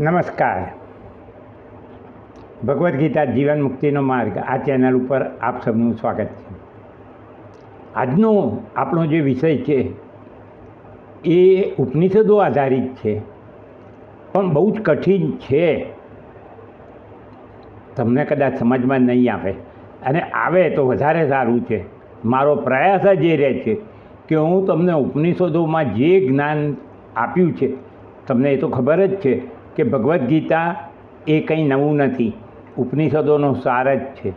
નમસ્કાર. ભગવદ્ ગીતા જીવન મુક્તિનો માર્ગ આ ચેનલ ઉપર આપ સૌનું સ્વાગત છે. આજનો આપણો જે વિષય છે એ ઉપનિષદો આધારિત છે, પણ બહુ જ કઠિન છે. તમને કદાચ સમજમાં નહીં આવે અને આવે તો વધારે સારું છે. મારો પ્રયાસ જ એ રહે છે કે હું તમને ઉપનિષદોમાં જે જ્ઞાન આપ્યું છે, તમને એ તો ખબર જ છે કે ભગવદ્ ગીતા એ કંઈ નવું નથી. ઉપનિષદોનો સાર જ છે.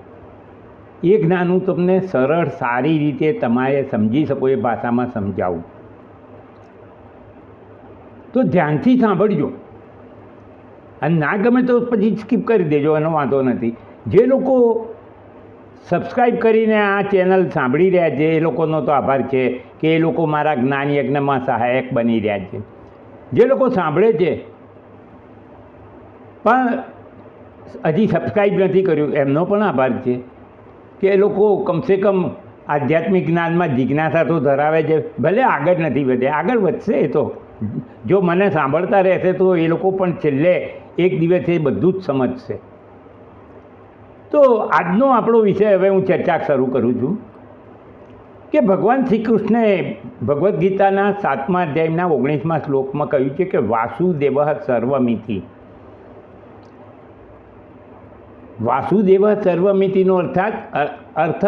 એ જ્ઞાન હું તમને સરળ, સારી રીતે તમારે સમજી શકો એ ભાષામાં સમજાવું. તો ધ્યાનથી સાંભળજો. અને ના ગમે તો પછી સ્કીપ કરી દેજો, એનો વાંધો નથી. જે લોકો સબસ્ક્રાઈબ કરીને આ ચેનલ સાંભળી રહ્યા છે, એ લોકોનો તો આભાર છે કે એ લોકો મારા જ્ઞાન યજ્ઞમાં સહાયક બની રહ્યા છે. જે લોકો સાંભળે છે પણ હજી સબસ્ક્રાઈબ નથી કર્યું, એમનો પણ આભાર છે કે એ લોકો કમસે કમ આધ્યાત્મિક જ્ઞાનમાં જિજ્ઞાસા તો ધરાવે છે, ભલે આગળ નથી વધે, આગળ વધશે એ તો. જો મને સાંભળતા રહેશે તો એ લોકો પણ છેલ્લે એક દિવસે બધું જ સમજશે. તો આજનો આપણો વિષય હવે હું ચર્ચા શરૂ કરું છું કે ભગવાન શ્રી કૃષ્ણએ ભગવદ્ ગીતાના સાતમા અધ્યાયના ઓગણીસમાં શ્લોકમાં કહ્યું છે કે વાસુદેવ સર્વમિતિ. વાસુદેવ સર્વમિતિનો અર્થાત અર્થ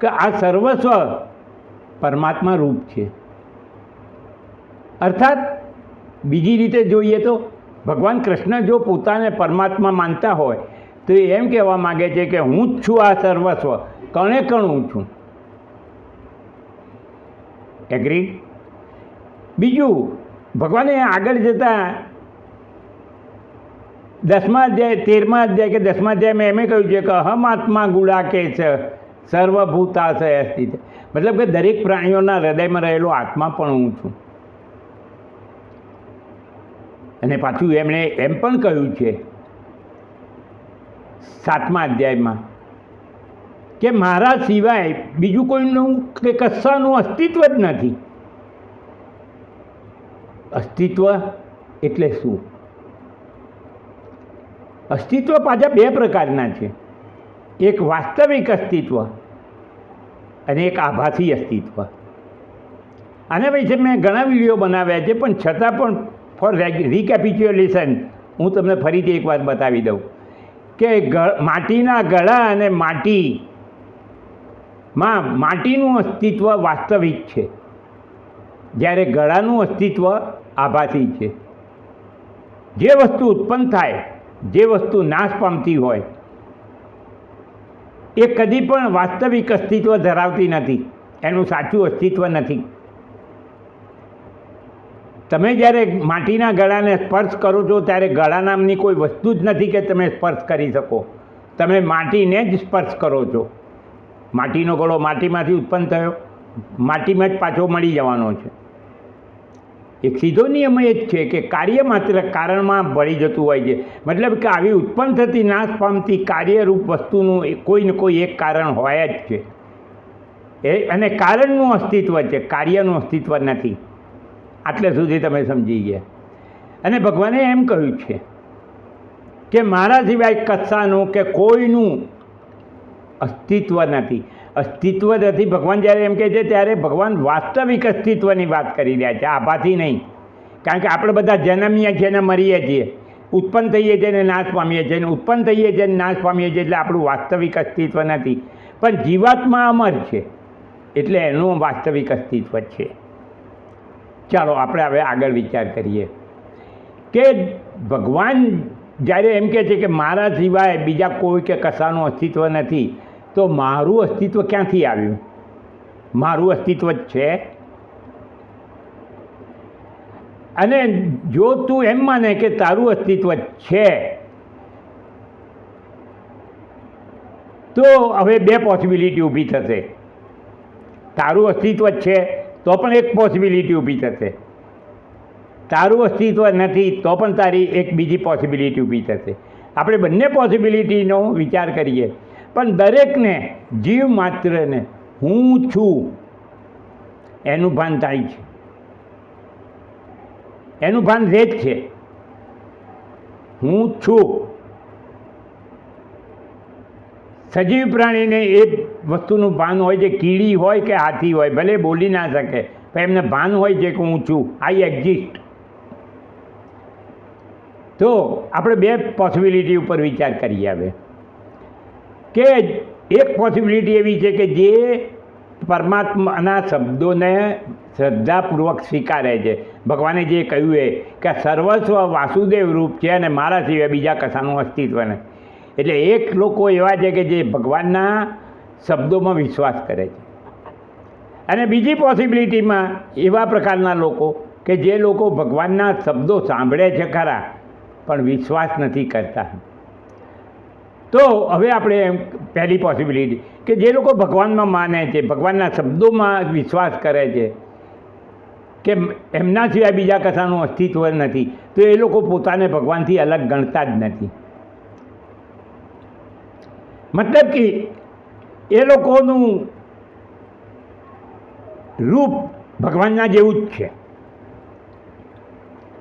કે આ સર્વસ્વ પરમાત્મા રૂપ છે. અર્થાત, બીજી રીતે જોઈએ તો, ભગવાન કૃષ્ણ જો પોતાને પરમાત્મા માનતા હોય, તો એમ કહેવા માગે છે કે હું જ છું આ સર્વસ્વ, કણે કણ હું છું. એગ્રી બીજું, ભગવાને આગળ જતાં દસમા અધ્યાય, તેરમા અધ્યાય કે દસમા અધ્યાયમાં એમ કહ્યું છે કે અહમ આત્મા ગુડા કે છે, સર્વભૂતાશય અસ્તિત્વ. મતલબ કે દરેક પ્રાણીઓના હૃદયમાં રહેલો આત્મા પણ હું છું. અને પાછું એમણે એમ પણ કહ્યું છે, સાતમા અધ્યાયમાં, કે મારા સિવાય બીજું કોઈનું કે કશાનું અસ્તિત્વ જ નથી. અસ્તિત્વ એટલે શું? અસ્તિત્વ પાછા બે પ્રકારના છે. એક વાસ્તવિક અસ્તિત્વ અને એક આભાસી અસ્તિત્વ. આના વિશે મેં ઘણા વીડિયો બનાવ્યા છે, પણ છતાં પણ ફોર રિકેપિચ્યુલેશન હું તમને ફરીથી એકવાર બતાવી દઉં કે માટીના ગળા અને માટીમાં માટીનું અસ્તિત્વ વાસ્તવિક છે. જ્યારે ગળાનું અસ્તિત્વ આભાસી છે. જે વસ્તુ ઉત્પન્ન થાય જે વસ્તુ નાશ પામતી હોય, એ કદી પણ વાસ્તવિક અસ્તિત્વ ધરાવતી નથી. એનું સાચું અસ્તિત્વ નથી. તમે જ્યારે માટીના ગળાને સ્પર્શ કરો છો, ત્યારે ગળા નામની કોઈ વસ્તુ જ નથી કે તમે સ્પર્શ કરી શકો. તમે માટીને જ સ્પર્શ કરો છો. માટીનો ગળો માટીમાંથી ઉત્પન્ન થયો. માટીમાં જ પાછો મળી જવાનો છે. એક સીધો નિયમ એ જ છે કે કાર્ય માત્ર કારણમાં ભળી જતું હોય છે. મતલબ કે આવી ઉત્પન્ન થતી નાશ પામતી કાર્યરૂપ વસ્તુનું એ કોઈ ને કોઈ એક કારણ હોય જ છે. એ અને કારણનું અસ્તિત્વ છે, કાર્યનું અસ્તિત્વ નથી. આટલે સુધી તમે સમજી ગયા. અને ભગવાને એમ કહ્યું છે કે મારા સિવાય કચ્છાનું કે કોઈનું અસ્તિત્વ નથી. અસ્તિત્વ નથી. ભગવાન જ્યારે એમ કહે છે, ત્યારે ભગવાન વાસ્તવિક અસ્તિત્વની વાત કરી રહ્યા છે. આભાથી નહીં. કારણ કે આપણે બધા જન્મીએ છીએ અને મરીએ છીએ. ઉત્પન્ન થઈએ છીએ અને નાશ પામીએ છીએ. અને ઉત્પન્ન થઈએ છીએ અને નાશ પામીએ છીએ એટલે આપણું વાસ્તવિક અસ્તિત્વ નથી. પણ જીવાત્મા અમર છે. એટલે એનું વાસ્તવિક અસ્તિત્વ છે. ચાલો, આપણે હવે આગળ વિચાર કરીએ. કે ભગવાન જ્યારે એમ કહે છે કે મારા સિવાય બીજા કોઈ કે કશાનું અસ્તિત્વ નથી તો મારું અસ્તિત્વ ક્યાંથી આવ્યું? મારું અસ્તિત્વ જ છે. અને જો તું એમ માને કે તારું અસ્તિત્વ છે, તો હવે બે પોસિબિલિટી ઊભી થશે. તારું અસ્તિત્વ જ છે, તો પણ એક પોસિબિલિટી ઊભી થશે. તારું અસ્તિત્વ નથી, તો પણ તારી એક બીજી પોસિબિલિટી ઊભી થશે. આપણે બંને પોસિબિલિટીનો વિચાર કરીએ. પણ દરેકને જીવ માત્રને હું છું એનું ભાન થાય છે. એનું ભાન રહે જ છે. હું છું. સજીવ પ્રાણીને એ વસ્તુનું ભાન હોય છે કીડી હોય કે હાથી હોય, ભલે બોલી ના શકે, પણ એમને ભાન હોય છે કે હું છું. I exist. તો આપણે બે પોસિબિલિટી ઉપર વિચાર કરીએ હવે. કે એક પોસિબિલિટી એવી છે કે જે પરમાત્માના શબ્દોને શ્રદ્ધાપૂર્વક સ્વીકારે છે. ભગવાને જે કહ્યું એ કે સર્વસ્વ વાસુદેવ રૂપ છે અને મારા સિવાય બીજા કશાનું અસ્તિત્વ નહીં. એટલે એક લોકો એવા છે કે જે ભગવાનના શબ્દોમાં વિશ્વાસ કરે છે. અને બીજી પોસિબિલિટીમાં એવા પ્રકારના લોકો કે જે લોકો ભગવાનના શબ્દો સાંભળે છે ખરા, પણ વિશ્વાસ નથી કરતા. તો હવે આપણે પહેલી પોસિબિલિટી કે જે લોકો ભગવાનમાં માને છે, ભગવાનના શબ્દોમાં વિશ્વાસ કરે છે, કે એમના સિવાય બીજા કશાનું અસ્તિત્વ નથી, તો એ લોકો પોતાને ભગવાનથી અલગ ગણતા જ નથી. મતલબ કે એ લોકોનું રૂપ ભગવાનના જેવું જ છે.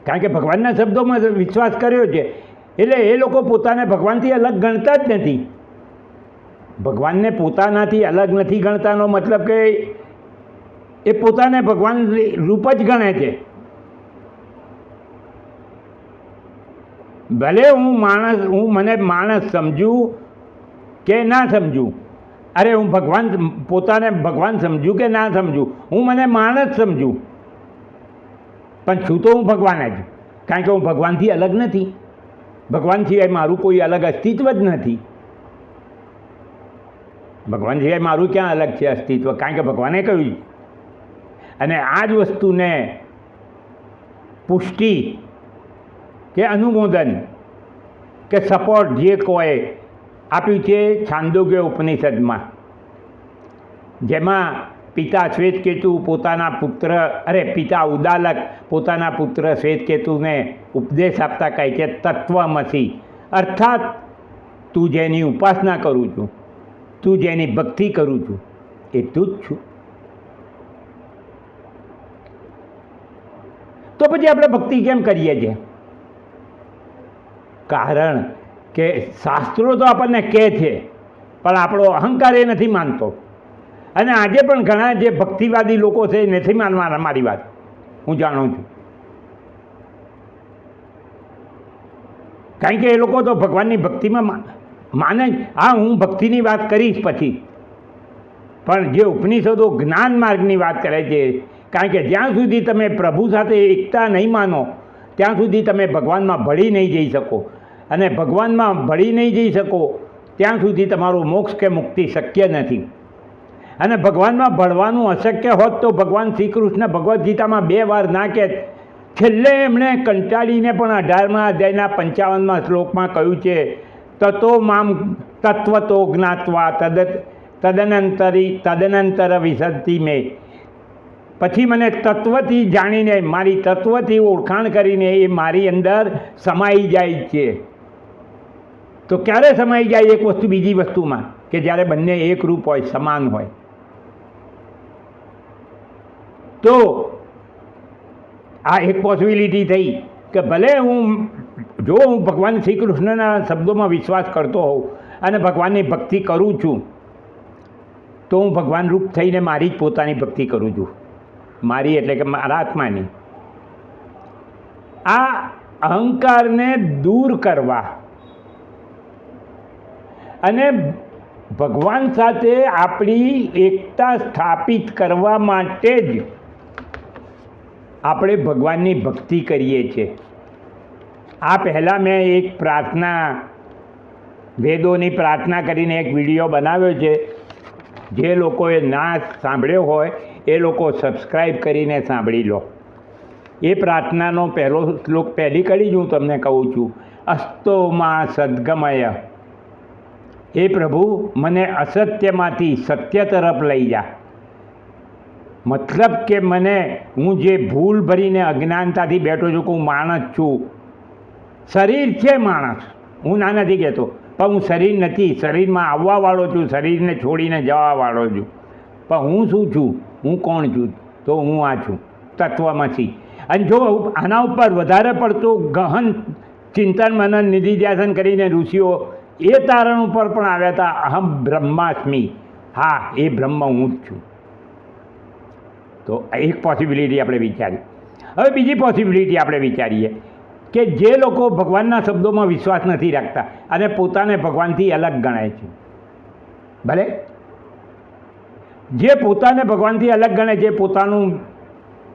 કારણ કે ભગવાનના શબ્દોમાં વિશ્વાસ કર્યો છે એટલે એ લોકો પોતાને ભગવાનથી અલગ ગણતા જ નથી. ભગવાનને પોતાનાથી અલગ નથી ગણતાનો મતલબ કે એ પોતાને ભગવાન રૂપ જ ગણે છે. ભલે હું માણસ, હું મને માણસ સમજું કે ના સમજું, અરે હું ભગવાન પોતાને ભગવાન સમજું કે ના સમજું, હું મને માણસ સમજું. પણ છું તો હું ભગવાન જ, કારણ કે હું ભગવાનથી અલગ નથી. ભગવાન સિવાય મારું કોઈ અલગ અસ્તિત્વ જ નથી. ભગવાન સિવાય મારું ક્યાં અલગ છે અસ્તિત્વ? કારણ કે ભગવાને કહ્યું અને આ જ વસ્તુને પુષ્ટિ કે અનુમોદન કે સપોર્ટ જે કોઈ આપ્યું છે છાંદોગ્ય ઉપનિષદમાં, જેમાં પિતા શ્વેતકેતુ પોતાના પુત્ર, અરે પિતા ઉદાલક પોતાના પુત્ર શ્વેતકેતુને ઉપદેશ આપતા કહે છે તત્વમસી અર્થાત, તું જેની ઉપાસના કરું છું, તું જેની ભક્તિ કરું છું, એ તું જ છું. તો પછી આપણે ભક્તિ કેમ કરીએ છીએ? કારણ કે શાસ્ત્રો તો આપણને કહે છે, પણ આપણો અહંકાર એ નથી માનતો. અને આજે પણ ઘણા જે ભક્તિવાદી લોકો છે, એ નથી માનવાના મારી વાત. હું જાણું છું. કારણ કે એ લોકો તો ભગવાનની ભક્તિમાં માને જ. હા, હું ભક્તિની વાત કરીશ પછી. પણ જે ઉપનિષદો જ્ઞાન માર્ગની વાત કરે છે, કારણ કે જ્યાં સુધી તમે પ્રભુ સાથે એકતા નહીં માનો, ત્યાં સુધી તમે ભગવાનમાં ભળી નહીં જઈ શકો. અને ભગવાનમાં ભળી નહીં જઈ શકો, ત્યાં સુધી તમારું મોક્ષ કે મુક્તિ શક્ય નથી. અને ભગવાનમાં ભળવાનું અશક્ય હોત તો ભગવાન શ્રી કૃષ્ણ ભગવદ્ ગીતામાં બે વાર ના કહે. છેલ્લે એમણે કંટાળીને પણ અઢારમા અધ્યાયના પંચાવનમાં શ્લોકમાં કહ્યું છે, તતો મામ તત્વતો જ્ઞાત્વા તદ તદનંતરી તદનંતર વિસર્તી મેં. પછી મને તત્વથી જાણીને, મારી તત્વથી ઓળખાણ કરીને એ મારી અંદર સમાઈ જાય છે. તો ક્યારે સમાઈ જાય એક વસ્તુ બીજી વસ્તુમાં? કે જ્યારે બંને એક રૂપ હોય, સમાન હોય. તો આ એક પોસિબિલિટી થઈ કે ભલે હું, જો હું ભગવાન શ્રી કૃષ્ણના શબ્દોમાં વિશ્વાસ કરતો હોઉં અને ભગવાનની ભક્તિ કરું છું, તો હું ભગવાન રૂપ થઈને મારી જ પોતાની ભક્તિ કરું છું. મારી એટલે કે મારા આત્માની. આ અહંકારને દૂર કરવા અને ભગવાન સાથે આપણી એકતા સ્થાપિત કરવા માટે જ આપણે ભગવાનની ભક્તિ કરીએ છીએ. આ પહેલાં મેં એક પ્રાર્થના, વેદોની પ્રાર્થના કરીને એક વીડિયો બનાવ્યો છે. જે લોકોએ ના સાંભળ્યો હોય, એ લોકો સબસ્ક્રાઈબ કરીને સાંભળી લો. એ પ્રાર્થનાનો પહેલો શ્લોક પહેલી કડી જ હું તમને કહું છું. અસ્તોમાં સદગમય. હે પ્રભુ, મને અસત્યમાંથી સત્ય તરફ લઈ જા. મતલબ કે મને, હું જે ભૂલ ભરીને અજ્ઞાનતાથી બેઠો છું કે હું માણસ છું. શરીર છે માણસ. હું ના નથી કહેતો, પણ હું શરીર નથી. શરીરમાં આવવાવાળો છું, શરીરને છોડીને જવાવાળો છું. પણ હું શું છું? હું કોણ છું? તો હું આ છું, તત્વમાંથી. અને જો આના ઉપર વધારે પડતો ગહન ચિંતન, મનન નિધિ ધ્યાસન કરીને ઋષિઓ એ તારણ ઉપર પણ આવ્યા હતા, અહમ બ્રહ્માસ્મી. હા, એ બ્રહ્મ હું જ છું. તો એક પોસિબિલિટી આપણે વિચારી હવે બીજી પોસિબિલિટી આપણે વિચારીએ કે જે લોકો ભગવાનના શબ્દોમાં વિશ્વાસ નથી રાખતા અને પોતાને ભગવાનથી અલગ ગણાય છે. ભલે? જે પોતાને ભગવાનથી અલગ ગણે છે પોતાનું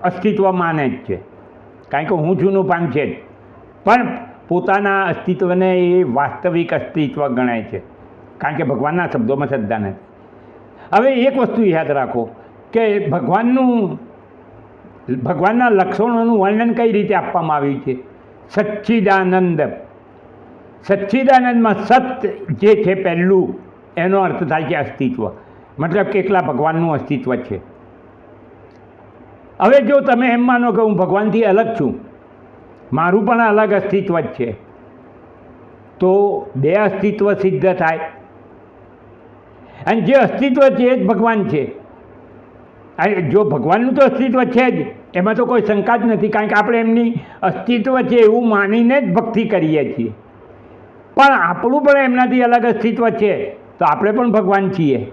અસ્તિત્વ માને જ છે. કારણ કે હું જૂનું પાન છે જ. પણ પોતાના અસ્તિત્વને એ વાસ્તવિક અસ્તિત્વ ગણાય છે. કારણ કે ભગવાનના શબ્દોમાં શ્રદ્ધા નથી. હવે એક વસ્તુ યાદ રાખો. કે ભગવાનનું, ભગવાનના લક્ષણોનું વર્ણન કઈ રીતે આપવામાં આવ્યું છે? સચ્ચિદાનંદ. સચ્ચિદાનંદમાં સત જે છે પહેલું, એનો અર્થ થાય છે અસ્તિત્વ. મતલબ કે એકલા ભગવાનનું અસ્તિત્વ છે. હવે જો તમે એમ માનો કે હું ભગવાનથી અલગ છું, મારું પણ અલગ અસ્તિત્વ જ છે, તો બે અસ્તિત્વ સિદ્ધ થાય. અને જે અસ્તિત્વ છે એ જ ભગવાન છે. જો ભગવાનનું તો અસ્તિત્વ છે જ, એમાં તો કોઈ શંકા જ નથી, કારણ કે આપણે એમની અસ્તિત્વ છે એવું માનીને જ ભક્તિ કરીએ છીએ. પણ આપણું પણ એમનાથી અલગ અસ્તિત્વ છે, તો આપણે પણ ભગવાન છીએ.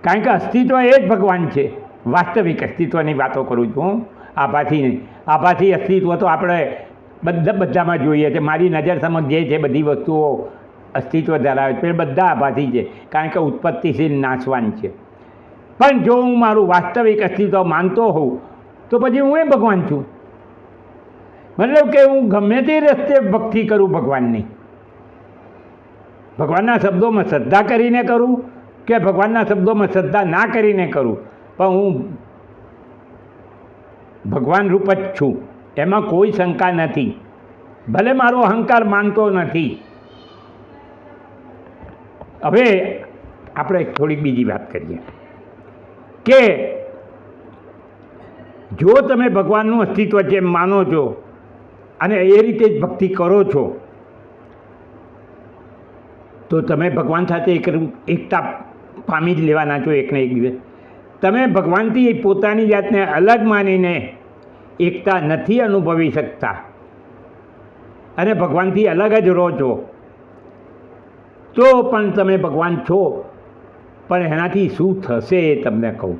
કારણ કે અસ્તિત્વ એ જ ભગવાન છે. વાસ્તવિક અસ્તિત્વની વાતો કરું છું, હું. આભાથી નહીં. આભાથી અસ્તિત્વ તો આપણે બધા બધામાં જોઈએ છે. મારી નજર સમક્ષ જે છે બધી વસ્તુઓ અસ્તિત્વ ધરાવે છે. એ બધા આભાથી છે, કારણ કે ઉત્પત્તિશીલ નાશવાન છે. પણ જો હું મારું વાસ્તવિક અસ્તિત્વ માનતો હોઉં, તો પછી હું એ ભગવાન છું. મતલબ કે હું ગમે તે રસ્તે ભક્તિ કરું ભગવાનની. ભગવાનના શબ્દોમાં શ્રદ્ધા કરીને કરું કે ભગવાનના શબ્દોમાં શ્રદ્ધા ના કરીને કરું, પણ હું ભગવાન રૂપ જ છું. એમાં કોઈ શંકા નથી. ભલે મારો અહંકાર માનતો નથી. હવે આપણે થોડીક બીજી વાત કરીએ. કે જો તમે ભગવાનનું અસ્તિત્વ જેમ માનો છો અને એ રીતે જ ભક્તિ કરો છો, તો તમે ભગવાન સાથે એક એકતા પામી જ લેવાના છો એકને એક દિવસ. તમે ભગવાનથી પોતાની જાતને અલગ માનીને એકતા નથી અનુભવી શકતા અને ભગવાનથી અલગ જ રહો છો, તો પણ તમે ભગવાન છો. પણ એનાથી શું થશે એ તમને કહું.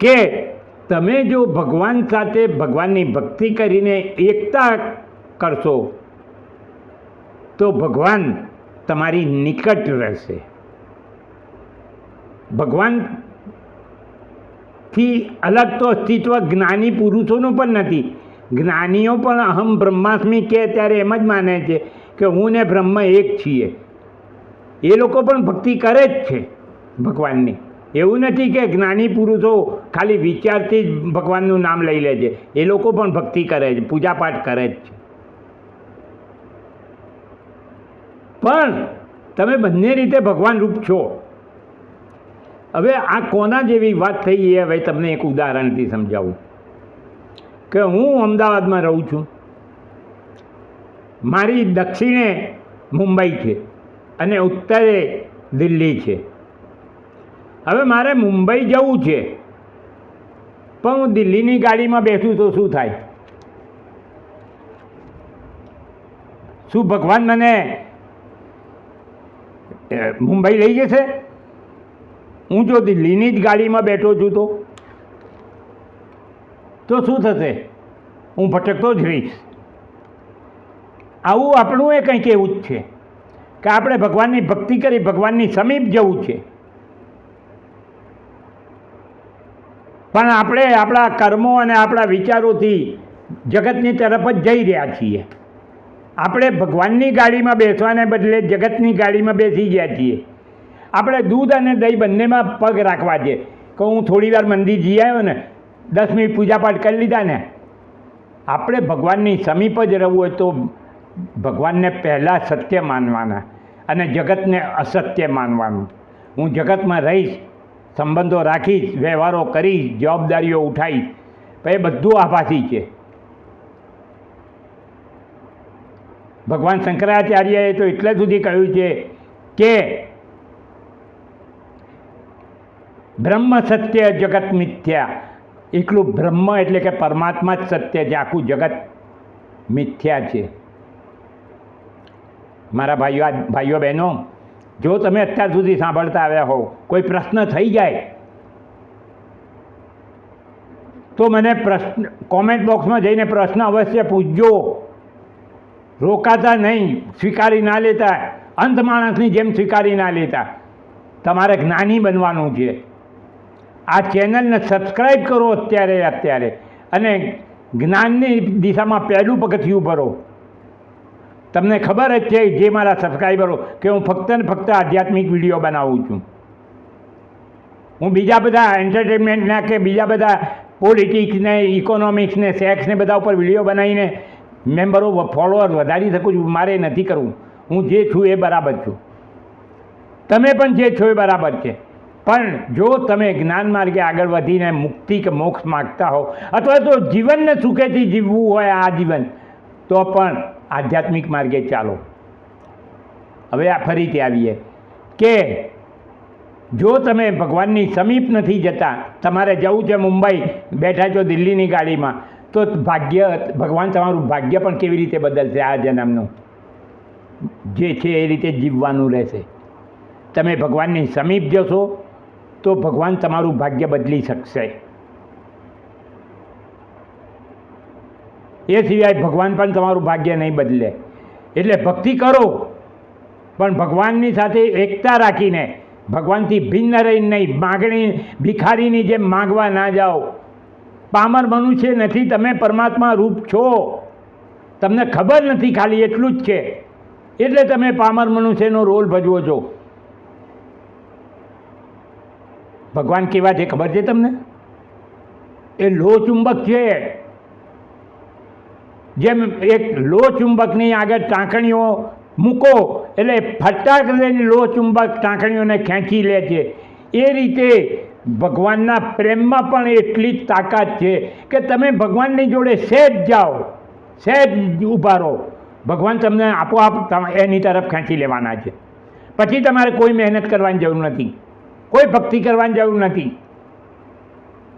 કે તમે જો ભગવાન સાથે ભગવાનની ભક્તિ કરીને એકતા કરશો, તો ભગવાન તમારી નિકટ રહેશે. ભગવાનથી અલગ તો અસ્તિત્વ જ્ઞાની પુરુષોનું પણ નથી. જ્ઞાનીઓ પણ અહમ બ્રહ્માસ્મી કે ત્યારે એમ જ માને છે કે હું ને બ્રહ્મ એક છીએ. એ લોકો પણ ભક્તિ કરે જ છે ભગવાનની. એવું નથી કે જ્ઞાની પુરુષો ખાલી વિચારથી જ ભગવાનનું નામ લઈ લે છે. એ લોકો પણ ભક્તિ કરે છે, પૂજાપાઠ કરે જ છે. પણ તમે બંને રીતે ભગવાન રૂપ છો. હવે આ કોના જેવી વાત થઈ એ હવે તમને એક ઉદાહરણથી સમજાવું. કે હું અમદાવાદમાં રહું છું. મારી દક્ષિણે મુંબઈ છે. અને ઉત્તરે દિલ્હી છે. હવે મારે મુંબઈ જવું છે. પણ હું દિલ્હીની ગાડીમાં બેસું તો શું થાય? શું ભગવાન મને મુંબઈ લઈ જશે? હું જો દિલ્હીની જ ગાડીમાં બેઠો છું તો? તો શું થશે? હું ભટકતો જ રહીશ. આવું આપણું એ કંઈક એવું જ છે. કે આપણે ભગવાનની ભક્તિ કરી ભગવાનની સમીપ જવું છે. પણ આપણે આપણા કર્મો અને આપણા વિચારોથી જગતની તરફ જ જઈ રહ્યા છીએ. આપણે ભગવાનની ગાડીમાં બેસવાને બદલે જગતની ગાડીમાં બેસી ગયા છીએ. આપણે દૂધ અને દહીં બંનેમાં પગ રાખવા છે. કે હું થોડી વાર મંદિર જઈ આવ્યો ને, દસ મિનિટ પૂજાપાઠ કરી લીધા ને. આપણે ભગવાનની સમીપ જ રહેવું હોય તો ભગવાનને પહેલાં સત્ય માનવાના અને જગતને અસત્ય માનવાનું. હું જગતમાં રહીશ, સંબંધો રાખીશ, વ્યવહારો કરીશ, જવાબદારીઓ ઉઠાવીશ એ બધું આભાસી છે. ભગવાન શંકરાચાર્યએ તો એટલે સુધી કહ્યું છે કે બ્રહ્મ સત્ય, જગત મિથ્યા. એકલું બ્રહ્મ એટલે કે પરમાત્મા જ સત્ય છે, આખું જગત મિથ્યા છે. મારા ભાઈઓ ભાઈઓ બહેનો, જો તમે અત્યાર સુધી સાંભળતા આવ્યા હોવ, કોઈ પ્રશ્ન થઈ જાય, તો મને પ્રશ્ન કોમેન્ટ બોક્સમાં જઈને પ્રશ્ન અવશ્ય પૂછજો. રોકાતા નહીં, સ્વીકારી ના લેતા અંત માણસની જેમ સ્વીકારી ના લેતા. તમારે જ્ઞાની બનવાનું છે. આ ચેનલને સબસ્ક્રાઈબ કરો અત્યારે અત્યારે. અને જ્ઞાનની દિશામાં પહેલું પગથિયું ભરો. તમને ખબર જ છે જે મારા સબસ્ક્રાઈબરો કે હું ફક્ત ને ફક્ત આધ્યાત્મિક વીડિયો બનાવું છું. હું બીજા બધા એન્ટરટેનમેન્ટના કે બીજા બધા પોલિટિક્સને ઇકોનોમિક્સને સેક્સને બધા ઉપર વીડિયો બનાવીને મેમ્બરો ફોલોઅર વધારી શકું છું, મારે નથી કરવું. હું જે છું એ બરાબર છું. તમે પણ જે છો એ બરાબર છે. પણ જો તમે જ્ઞાન માર્ગે આગળ વધીને મુક્તિ કે મોક્ષ માગતા હો, અથવા તો જીવનને સુખેથી જીવવું હોય આ જીવન, તો પણ આધ્યાત્મિક માર્ગે ચાલો. હવે આ ફરીથી આવીએ કે જો તમે ભગવાનની સમીપ નથી જતા, તમારે જવું છે મુંબઈ, બેઠા છો દિલ્હીની ગાડીમાં, તો ભાગ્ય, ભગવાન તમારું ભાગ્ય પણ કેવી રીતે બદલશે આ જન્મનું? જે છે એ રીતે જીવવાનું રહેશે. તમે ભગવાનની સમીપ જશો, તો ભગવાન તમારું ભાગ્ય બદલી શકશે. એ સિવાય ભગવાન પણ તમારું ભાગ્ય નહીં બદલે. એટલે ભક્તિ કરો, પણ ભગવાનની સાથે એકતા રાખીને, ભગવાનથી ભિન્ન રહીને નહીં, માગણી, ભિખારીની જેમ માગવા ના જાઓ. પામર મનુષ્ય નથી, તમે પરમાત્મા રૂપ છો. તમને ખબર નથી, ખાલી એટલું જ છે. એટલે તમે પામર મનુષ્યનો રોલ ભજવો છો. ભગવાન કેવા છે, ખબર છે તમને? એ લો ચુંબક છે. જેમ એક લો ચુંબકની આગળ ટાંકણીઓ મૂકો, એટલે ફટાક લઈને લો ચુંબક ટાંકણીઓને ખેંચી લે છે. એ રીતે ભગવાનના પ્રેમમાં પણ એટલી જ તાકાત છે કે તમે ભગવાનની જોડે સહેજ જાઓ સહેજ ઊભા રહો. ભગવાન તમને આપોઆપ એની તરફ ખેંચી લેવાના છે. પછી તમારે કોઈ મહેનત કરવાની જરૂર નથી, કોઈ ભક્તિ કરવાની જરૂર નથી.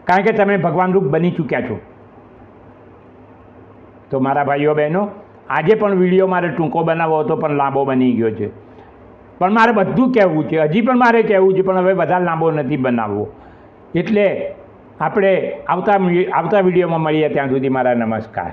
કારણ કે તમે ભગવાન રૂપ બની ચૂક્યા છો. તો મારા ભાઈઓ બહેનો, આજે પણ વીડિયો મારે ટૂંકો બનાવવો હતો, પણ લાંબો બની ગયો છે. પણ મારે બધું કહેવું છે. હજી પણ મારે કહેવું છે, પણ હવે વધારે લાંબો નથી બનાવવો. એટલે આપણે આવતા આવતા વિડીયોમાં મળીએ ત્યાં સુધી મારા નમસ્કાર.